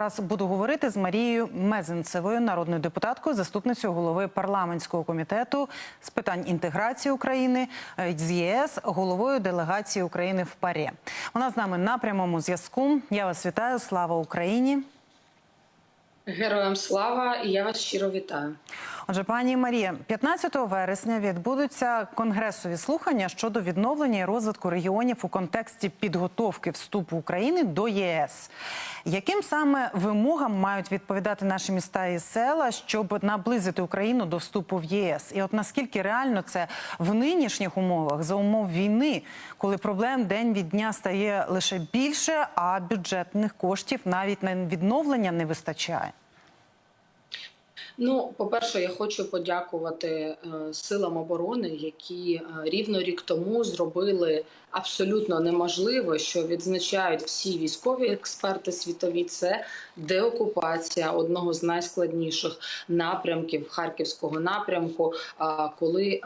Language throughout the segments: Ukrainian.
Зараз буду говорити з Марією Мезенцевою, народною депутаткою, заступницею голови парламентського комітету з питань інтеграції України е, з ЄС, головою делегації України в ПАРЄ. Вона з нами на прямому зв'язку. Я вас вітаю. Слава Україні! Героям слава і я вас щиро вітаю. Отже, пані Марія, 15 вересня відбудуться конгресові слухання щодо відновлення і розвитку регіонів у контексті підготовки вступу України до ЄС. Яким саме вимогам мають відповідати наші міста і села, щоб наблизити Україну до вступу в ЄС? І от наскільки реально це в нинішніх умовах за умов війни, коли проблем день від дня стає лише більше, а бюджетних коштів навіть на відновлення не вистачає? Ну, по-перше, я хочу подякувати е, силам оборони, які е, рівно рік тому зробили абсолютно неможливо, що відзначають всі військові експерти світові. Це деокупація одного з найскладніших напрямків харківського напрямку, а, коли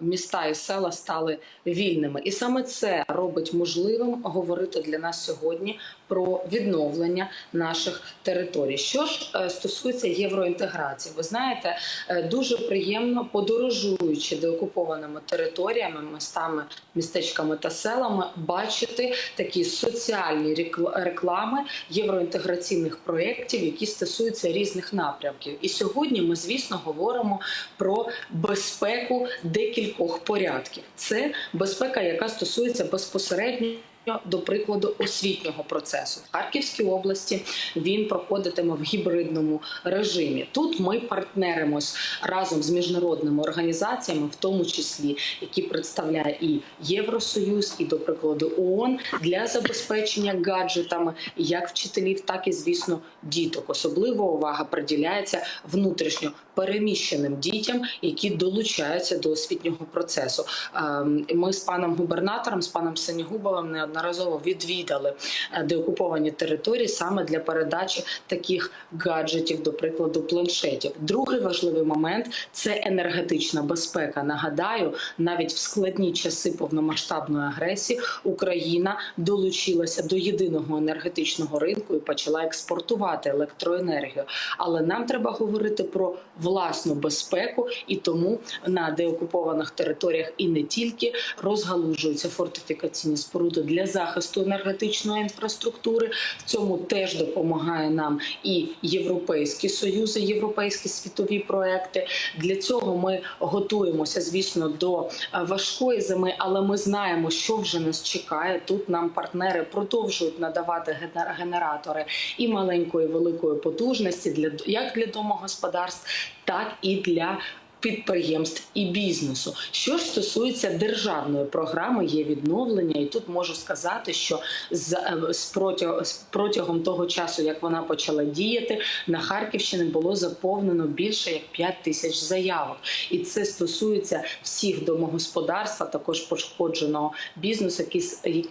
міста і села стали вільними, і саме це робить можливим говорити для нас сьогодні про відновлення наших територій. Що ж е, стосується євроінтеграції, ви знаєте, е, дуже приємно подорожуючи деокупованими територіями, містами, містечками та селами, бачити такі соціальні реклами євроінтеграційних проєктів, які стосуються різних напрямків. І сьогодні ми, звісно, говоримо про безпеку декількох порядків. Це безпека, яка стосується безпосередньо. До прикладу освітнього процесу в Харківській області він проходитиме в гібридному режимі. Тут ми партнеримось разом з міжнародними організаціями, в тому числі які представляє і Євросоюз, і до прикладу ООН для забезпечення гаджетами як вчителів, так і звісно діток. Особлива увага приділяється внутрішньо переміщеним дітям, які долучаються до освітнього процесу. Ем, Ми з паном губернатором, з паном Синігубовим неодноразово відвідали е, деокуповані території саме для передачі таких гаджетів, до прикладу, планшетів. Другий важливий момент це енергетична безпека. Нагадаю, навіть в складні часи повномасштабної агресії Україна долучилася до єдиного енергетичного ринку і почала експортувати електроенергію. Але нам треба говорити про власну безпеку, і тому на деокупованих територіях і не тільки розгалужуються фортифікаційні споруди для захисту енергетичної інфраструктури. В цьому теж допомагає нам і Європейські союзи, європейські світові проекти. Для цього ми готуємося, звісно, до е, важкої зими, але ми знаємо, що вже нас чекає. Тут нам партнери продовжують надавати генер- генератори і маленької, і великої потужності для як для домогосподарств, так і для підприємств і бізнесу. Що ж стосується державної програми, є відновлення, і тут можу сказати, що з, е, протягом, того часу, як вона почала діяти, на Харківщині було заповнено більше як 5 тисяч заявок, і це стосується всіх домогосподарств, а також пошкодженого бізнесу, які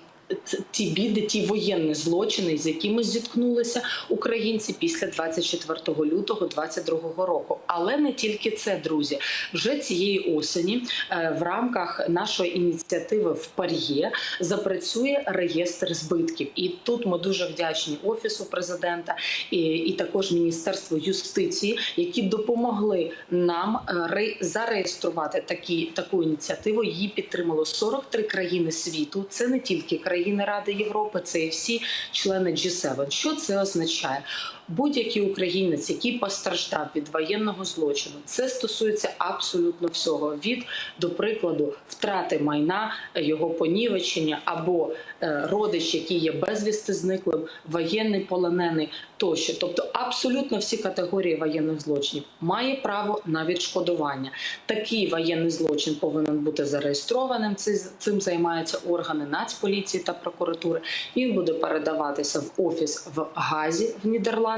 ті біди, ті воєнні злочини, з якими зіткнулися українці після 24 лютого 2022 року. Але не тільки це, друзі. Вже цієї осені е, в рамках нашої ініціативи в Пар'є запрацює реєстр збитків. І тут ми дуже вдячні офісу президента і, і також Міністерству юстиції, які допомогли нам е, зареєструвати такі таку ініціативу. Її підтримало 43 країни світу. Це не тільки країни Ради Європи, це і всі члени G7. Що це означає? Будь-який українець, який постраждав від воєнного злочину, це стосується абсолютно всього від, до прикладу, втрати майна, його понівечення або е, родич, який є безвісти зниклим, воєнний полонений тощо. Тобто, абсолютно всі категорії воєнних злочинів має право на відшкодування. Такий воєнний злочин повинен бути зареєстрованим. Цим займаються органи Нацполіції та прокуратури. Він буде передаватися в офіс в Газі в Нідерландах,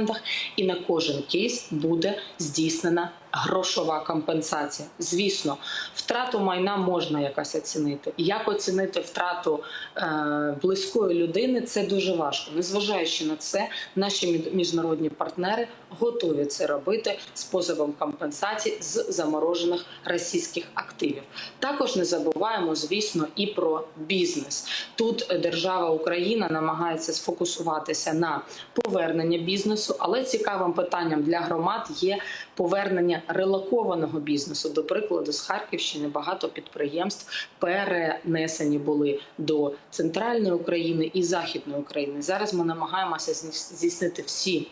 і на кожен кейс буде здійснена грошова компенсація. Звісно, втрату майна можна якось оцінити. Як оцінити втрату е, близької людини, це дуже важко. Незважаючи на це, наші міжнародні партнери готові це робити з позовом компенсації з заморожених російських активів. Також не забуваємо, звісно, і про бізнес. Тут держава Україна намагається сфокусуватися на повернення бізнесу, але цікавим питанням для громад є повернення релокованого бізнесу. До прикладу, з Харківщини багато підприємств перенесені були до центральної України і західної України. Зараз ми намагаємося здійснити всі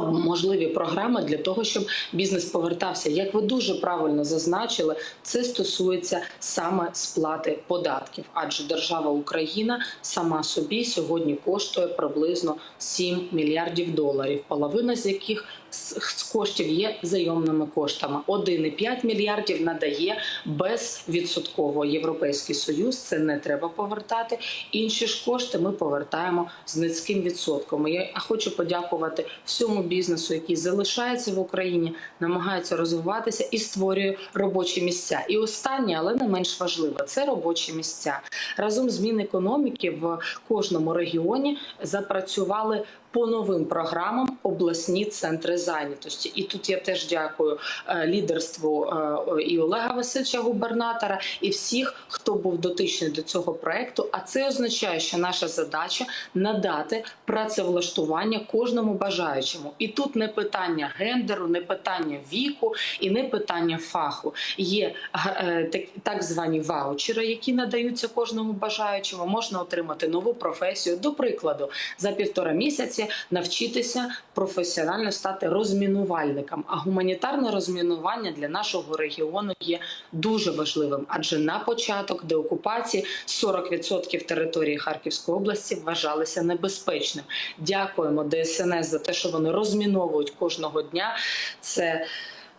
можливі програми для того, щоб бізнес повертався. Як ви дуже правильно зазначили, це стосується саме сплати податків, адже держава Україна сама собі сьогодні коштує приблизно 7 мільярдів доларів, половина з яких з коштів є зайомними коштами. 1,5 мільярдів надає безвідсотково Європейський Союз. Це не треба повертати. Інші ж кошти ми повертаємо з низьким відсотком. Я хочу подякувати всьому бізнесу, який залишається в Україні, намагається розвиватися і створює робочі місця. І останнє, але не менш важливе, це робочі місця. Разом з Мінекономіки в кожному регіоні запрацювали по новим програмам обласні центри зайнятості. І тут я теж дякую е, лідерству е, і Олега Васильовича, губернатора, і всіх, хто був дотичний до цього проекту. А це означає, що наша задача надати працевлаштування кожному бажаючому. І тут не питання гендеру, не питання віку і не питання фаху. Є е, так, так звані ваучери, які надаються кожному бажаючому. Можна отримати нову професію. До прикладу, за півтора місяці навчитися професіонально стати розмінувальником. А гуманітарне розмінування для нашого регіону є дуже важливим, адже на початок деокупації 40% території Харківської області вважалися небезпечним. Дякуємо ДСНС за те, що вони розміновують кожного дня. Це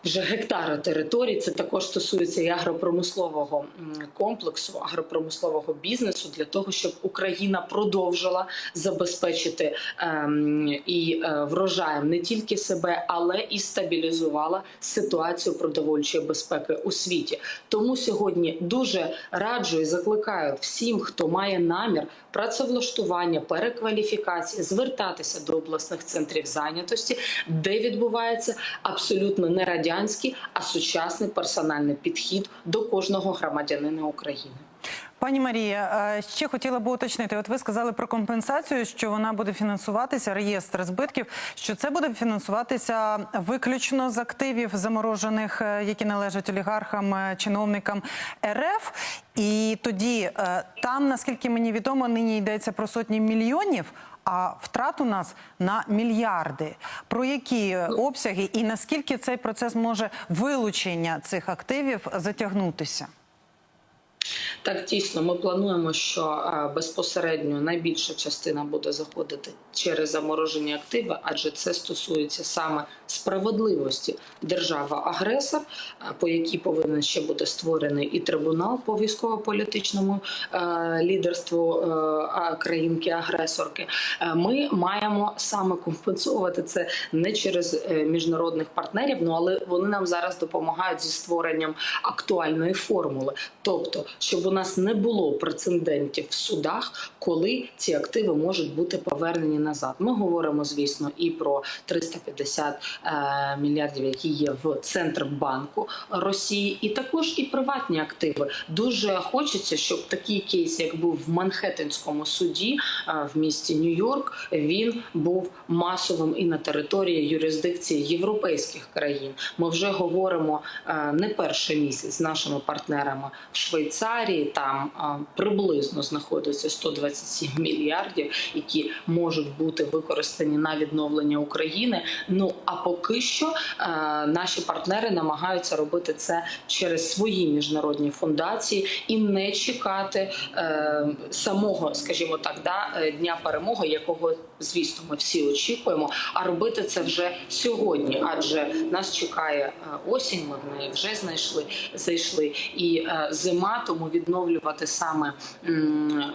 вже гектари територій. Це також стосується і агропромислового комплексу, агропромислового бізнесу для того, щоб Україна продовжила забезпечити ем, і е, врожаєм не тільки себе, але і стабілізувала ситуацію продовольчої безпеки у світі. Тому сьогодні дуже раджу і закликаю всім, хто має намір працевлаштування, перекваліфікації, звертатися до обласних центрів зайнятості, де відбувається абсолютно не радянський, а сучасний персональний підхід до кожного громадянина України. Пані Марія, е, ще хотіла би уточнити. От ви сказали про компенсацію, що вона буде фінансуватися, реєстр збитків, що це буде фінансуватися виключно з активів заморожених, е, які належать олігархам, е, чиновникам РФ. І тоді там, наскільки мені відомо, нині йдеться про сотні мільйонів. А втрат у нас на мільярди. Про які е, обсяги і наскільки цей процес може вилучення цих активів затягнутися? Так, дійсно, ми плануємо, що е, безпосередньо найбільша частина буде заходити через заморожені активи, адже це стосується саме справедливості держава-агресор, е, по якій повинен ще бути створений і трибунал по військово-політичному е, лідерству країнки-агресорки. Ми маємо саме компенсувати це не через міжнародних партнерів, ну але вони нам зараз допомагають зі створенням актуальної формули, тобто, щоб у нас не було прецедентів в судах, коли ці активи можуть бути повернені назад. Ми говоримо, звісно, і про 350 е, мільярдів, які є в Центрбанку Росії, і також і приватні активи. Дуже хочеться, щоб такий кейс, як був в Манхеттенському суді е, в місті Нью-Йорк, він був масовим і на території юрисдикції європейських країн. Ми вже говоримо е, не перший місяць з нашими партнерами в Швейцарії. Там приблизно знаходиться 127 мільярдів, які можуть бути використані на відновлення України. Ну а поки що е, наші партнери намагаються робити це через свої міжнародні фундації і не чекати е, самого, скажімо так, да, е, дня перемоги, якого Звісно, ми всі очікуємо, а робити це вже сьогодні, адже нас чекає осінь. Ми в неї вже знайшли, зайшли, і зима, тому відновлювати саме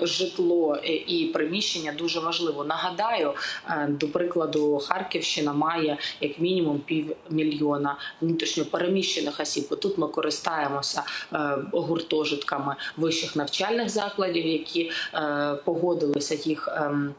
житло е, і приміщення дуже важливо. Нагадаю, е, до прикладу, Харківщина має як мінімум півмільйона внутрішньопереміщених осіб. Тут ми користаємося е, гуртожитками вищих навчальних закладів, які погодилися їх. ем,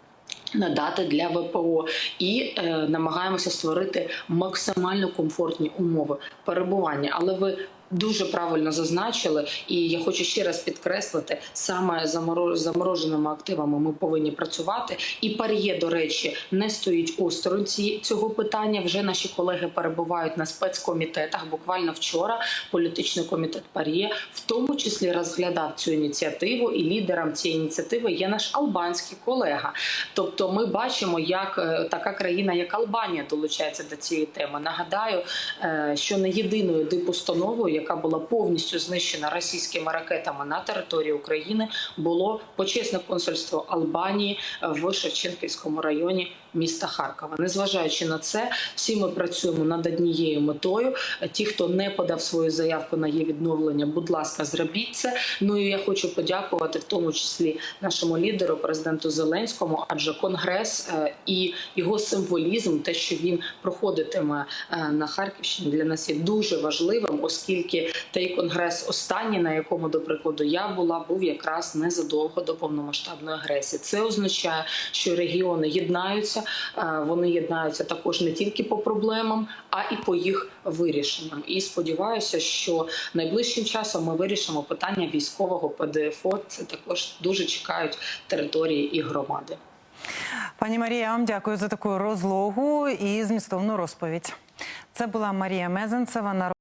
Надати для ВПО і е, намагаємося створити максимально комфортні умови перебування. Але ви дуже правильно зазначили, і я хочу ще раз підкреслити: саме заморо- замороженими активами ми повинні працювати. І пар'є, до речі, не стоїть осторонь цього питання. Вже наші колеги перебувають на спецкомітетах. Буквально вчора політичний комітет пар'є в тому числі розглядав цю ініціативу, і лідером цієї ініціативи є наш албанський колега. Тобто, ми бачимо, як е, така країна, як Албанія, долучається до цієї теми. Нагадаю, е, що не єдиною дипустановою, яка була повністю знищена російськими ракетами на території України, було почесне консульство Албанії в Шевченківському районі міста Харкова. Незважаючи на це, всі ми працюємо над однією метою. Ті, хто не подав свою заявку на її відновлення, будь ласка, зробіть це. Ну і я хочу подякувати в тому числі нашому лідеру, президенту Зеленському, адже конгрес е, і його символізм, те, що він проходитиме е, на Харківщині, для нас є дуже важливим, оскільки той конгрес, останній, на якому, до прикладу, я була, був якраз незадовго до повномасштабної агресії. Це означає, що регіони єднаються. Е, Вони єднаються також не тільки по проблемам, а і по їх вирішенням. І сподіваюся, що найближчим часом ми вирішимо питання військового ПДФО. Це також дуже чекають території і громади. Пані Марія, вам дякую за таку розлогу і змістовну розповідь. Це була Марія Мезенцева.